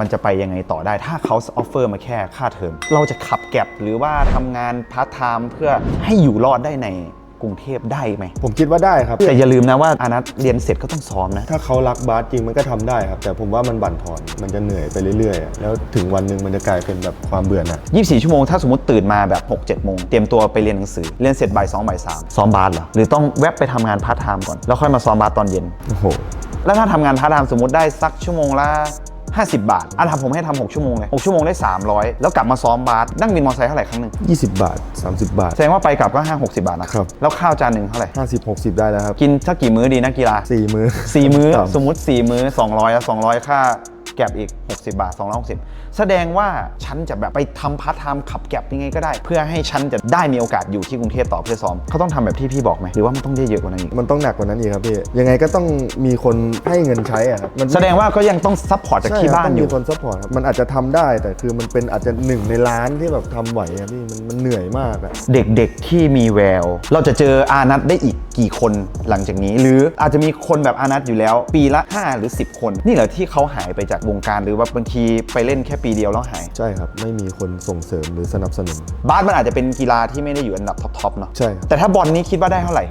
มันจะไปยังไงต่อได้ถ้าเขาออฟเฟอร์มาแค่ค่าเทอมเราจะขับแก็บหรือว่าทำงานพาร์ทไทม์เพื่อให้อยู่รอดได้ในกรุงเทพได้ไหม ผมคิดว่าได้ครับแต่อย่าลืมนะว่าอานัทเรียนเสร็จก็ต้องซ้อมนะ ถ้าเขารักบาสจริงมันก็ทำได้ครับ แต่ผมว่ามันบั่นทอนมันจะเหนื่อยไปเรื่อยๆอะแล้วถึงวันหนึ่งมันจะกลายเป็นแบบความเบื่อหน่าย24 ชั่วโมง ถ้าสมมติตื่นมาแบบ 6 7 โมง เตรียมตัวไปเรียนหนังสือ เรียนเสร็จบ่าย2บ่าย3ซ้อมบาสเหรอ หรือต้องแวบไปทำงานพาร์ทไทม์ก่อน แล้วค่อยมาซ้อมบาสตอนเย็น โอ้โห แล้วถ้าทำงานพาร์ทไทม์สมมติได้สักชั่วโมงละ 50 บาทอะทำผมให้ทำ6ชั่วโมงเลย6ชั่วโมงได้ 300 แล้วกลับมาซ้อมบาสนั่งบินมอเตอร์ไซค์เท่าไหร่ครั้งหนึ่ง20 บาท 30 บาท แสดงว่าไปกลับก็5 60 บาทนะครับ แล้วข้าวจานหนึ่งเท่าไหร่ 50 60 ได้แล้วครับ กินสักกี่มื้อดีนักกีฬาสี่มื้อสี่มื้อครับสมมุติ 4 มื้อ 200แล้ว200 ค่า แก็บอีก 60 บาท 260 แสดงว่าฉันจะแบบไปทำพาร์ทไทม์ขับแก็บยังไงก็ได้ เพื่อให้ฉันจะได้มีโอกาสอยู่ที่กรุงเทพต่อเพื่อซ้อมเขาต้องทำแบบที่พี่บอกไหมหรือว่ามันต้องได้เยอะกว่านั้นอีกมันต้องหนักกว่านั้นอีกครับพี่ยังไงก็ต้องมีคนให้เงินใช้อะครับมันแสดงว่าก็ยังต้องซัพพอร์ตจากใช่ที่ครับบ้านต้องอมียู่คนซัพพอร์ตครับมันอาจจะทำได้แต่คือมันเป็นอาจจะหนึ่งในล้านที่แบบทำไหวครับพี่มันมันเหนื่อยมากอะ เด็กๆที่มีแวว เราจะเจออานัทได้อีก กี่คนหลังจากนี้ หรืออาจจะมีคนแบบอานัทอยู่แล้ว ปีละ 5 หรือ 10 คน นี่เหรอที่เขาหายไปจากวงการหรือว่าบางทีไปเล่นแค่ปีเดียวแล้วหาย ใช่ครับ ไม่มีคนส่งเสริมหรือสนับสนุน บาสมันอาจจะเป็นกีฬาที่ไม่ได้อยู่อันดับท็อปๆเนาะใช่ครับแต่ถ้าบอลนี้คิดว่าได้เท่าไหร่